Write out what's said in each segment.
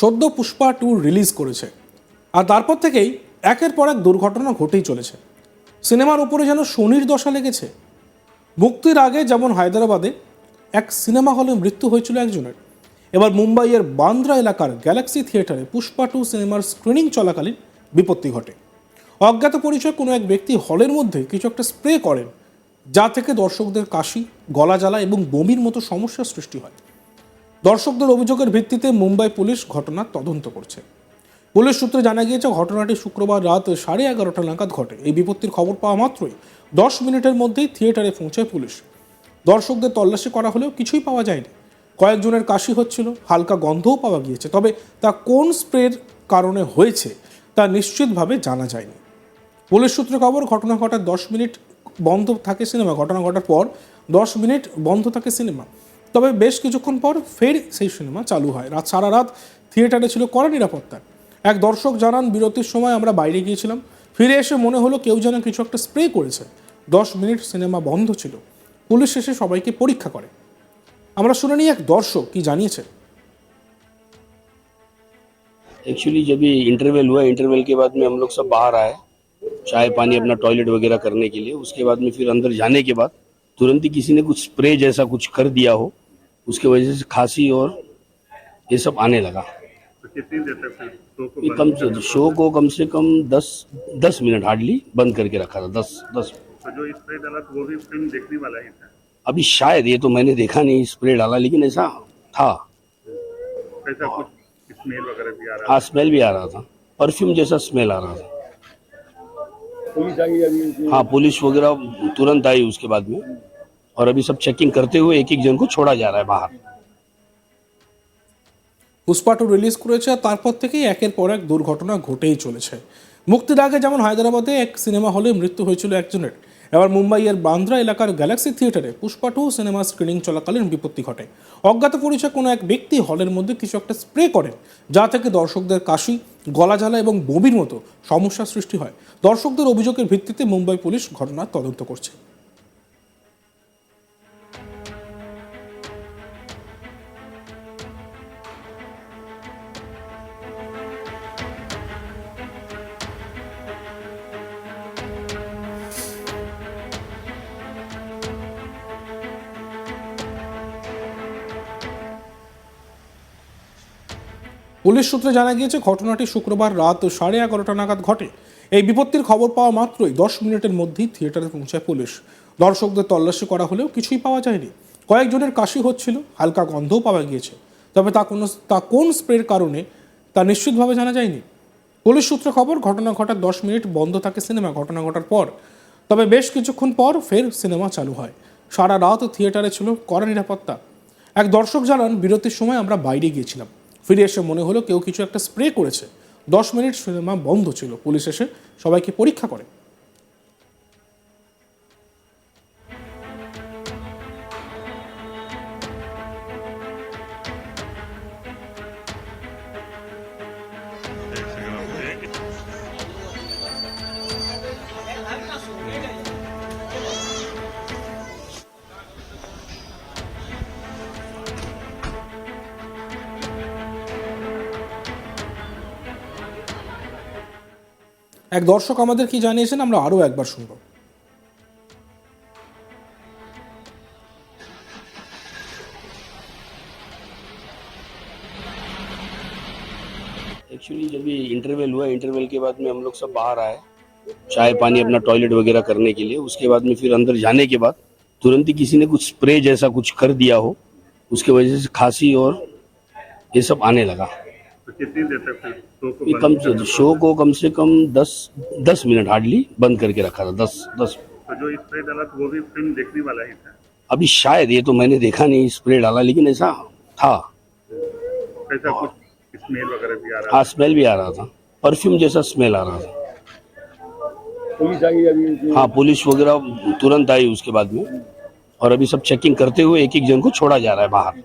সদ্য Pushpa to release করেছে। আর তারপর থেকেই একের পর এক দুর্ঘটনা ঘটেই চলেছে। সিনেমার উপরে যেন শনির দশা লেগেছে। মুক্তির আগে যেমন হায়দ্রাবাদে এক সিনেমা হলে মৃত্যু হয়েছিল একজনের, এবার মুম্বাইয়ের বান্দ্রা এলাকার গ্যালাক্সি থিয়েটারে পুষ্পা টু সিনেমার স্ক্রিনিং চলাকালীন বিপত্তি ঘটে। অজ্ঞাত পরিচয় কোনো এক ব্যক্তি হলের মধ্যে কিছু একটা স্প্রে করেন, যা থেকে দর্শকদের কাশি গলা জ্বালা এবং বমির মতো সমস্যার সৃষ্টি হয়। দর্শকদের অভিযোগের ভিত্তিতে মুম্বাই পুলিশ ঘটনার তদন্ত করছে। পুলিশ সূত্রে জানা গিয়েছে, ঘটনাটি শুক্রবার রাত সাড়ে এগারোটা নাগাদ ঘটে। এই বিপত্তির খবর পাওয়া মাত্রই দশ মিনিটের মধ্যেই থিয়েটারে পৌঁছায় পুলিশ। দর্শকদের তল্লাশি করা হলেও কিছুই পাওয়া যায়নি। কয়েকজনের কাশি হচ্ছিল, হালকা গন্ধও পাওয়া গিয়েছে, তবে তা কোন স্প্রের কারণে হয়েছে তা নিশ্চিতভাবে জানা যায়নি। পুলিশ সূত্রে খবর, ঘটনা ঘটার দশ মিনিট বন্ধ থাকে সিনেমা, ঘটনা ঘটার পর দশ মিনিট বন্ধ থাকে সিনেমা। তবে বেশ কিছুক্ষণ পর ফের সেই সিনেমা চালু হয় রাত সারা রাত থিয়েটারে ছিল কড়া নিরাপত্তা এক দর্শক জানান বিরতির সময় আমরা বাইরে গিয়েছিলাম ফিরে এসে মনে হলো কেউ যেন কিছু একটা স্প্রে করেছে দশ মিনিট সিনেমা বন্ধ ছিল পুলিশ এসে সবাইকে পরীক্ষা করে আমরা শুনে নিই এক দর্শক কি জানিয়েছে एक्चुअली जब ये इंटरवल हुआ इंटरवल के बाद में हम लोग सब बाहर आए चाय पानी अपना टॉयलेट वगैरह करने के लिए उसके बाद में फिर अंदर जाने के बाद तुरंत ही किसी ने कुछ स्प्रे जैसा कुछ कर दिया हो उसके वजह से खांसी और ये सब आने लगा। तो कितनी देर तक शो को ये कम से शो को कम से कम दस दस मिनट हार्डली बंद करके रखा था दस दस। तो जो स्प्रे डाला तो वो भी फ़िल्म देखने वाला ही था। अभी शायद ये तो मैंने देखा नहीं स्प्रे डाला लेकिन ऐसा था। कैसा कुछ स्मेल वगैरह भी आ रहा हाँ स्मेल भी आ रहा था। परफ्यूम जैसा स्मेल आ रहा था। पुलिस आई अभी हाँ पुलिस वगैरह तुरंत आई उसके बाद में। और अभी सब चेकिंग करते हुए एक एक जन को छोड़ा जा रहा है बाहर পুষ্পা টু রিলিজ করেছে আর তারপর থেকেই একের পর এক দুর্ঘটনা ঘটেই চলেছে মুক্তির আগে যেমন হায়দ্রাবাদে এক সিনেমা হলে মৃত্যু হয়েছিল একজনের এবার মুম্বাইয়ের বান্দ্রা এলাকার গ্যালাক্সি থিয়েটারে পুষ্পা টু সিনেমা স্ক্রিনিং চলাকালীন বিপত্তি ঘটে অজ্ঞাত পরিচয় কোনো এক ব্যক্তি হলের মধ্যে কিছু একটা স্প্রে করেন যা থেকে দর্শকদের কাশি গলা জ্বালা এবং বমির মতো সমস্যার সৃষ্টি হয় দর্শকদের অভিযোগের ভিত্তিতে মুম্বাই পুলিশ ঘটনার তদন্ত করছে পুলিশ সূত্রে জানা গিয়েছে, ঘটনাটি শুক্রবার রাত সাড়ে এগারোটা নাগাদ ঘটে। এই বিপত্তির খবর পাওয়া মাত্রই দশ মিনিটের মধ্যেই থিয়েটারে পৌঁছায় পুলিশ। দর্শকদের তল্লাশি করা হলেও কিছুই পাওয়া যায়নি। কয়েকজনের কাশি হচ্ছিল, হালকা গন্ধও পাওয়া গিয়েছে। তবে তা কোনো, তা কোন স্প্রের কারণে, তা নিশ্চিতভাবে জানা যায়নি। পুলিশ সূত্রে খবর, ঘটনা ঘটার দশ মিনিট বন্ধ থাকে সিনেমা, ঘটনা ঘটার পর। তবে বেশ কিছুক্ষণ পর ফের সিনেমা চালু হয়। সারা রাত থিয়েটারে ছিল কড়া নিরাপত্তা। এক দর্শক জানান, বিরতির সময় আমরা বাইরে গিয়েছিলাম। ফিরে এসে মনে হলো কেউ কিছু একটা স্প্রে করেছে। দশ মিনিট সিনেমা বন্ধ ছিল। পুলিশ এসে সবাইকে পরীক্ষা করে। এক দর্শক আমাদের কি জানিয়েছেন আমরা আরও একবার শুনবো एक्चुअली जब ये इंटरवल हुआ इंटरवल के बाद में हम लोग सब बाहर आए चाय पानी अपना टॉयलेट वगैरह करने के लिए उसके बाद में फिर अंदर जाने के बाद तुरंत ही किसी ने कुछ स्प्रे जैसा कुछ कर दिया हो उसके वजह से खांसी और ये सब आने लगा तो कितनी देर तक शो को कम से शो को कम से कम दस दस मिनट हार्डली बंद करके रखा था दस दस। तो जो स्प्रे डाला तो वो भी फ़िल्म देखने वाला ही था। अभी शायद ये तो मैंने देखा नहीं स्प्रे डाला लेकिन ऐसा था। कैसा कुछ स्मेल वगैरह भी आ रहा हाँ स्मेल भी आ रहा था। परफ्यूम जैसा स्मेल आ रहा था। पुलिस आई अभी? हाँ पुलिस वगैरह तुरंत आई उसके बाद में। और अभी सब चेकिंग करते हुए एक एक जन को छोड़ा जा रहा है बाहर।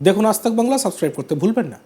দেখুন আজ বাংলা সাবস্ক্রাইব করতে ভুলবেন না।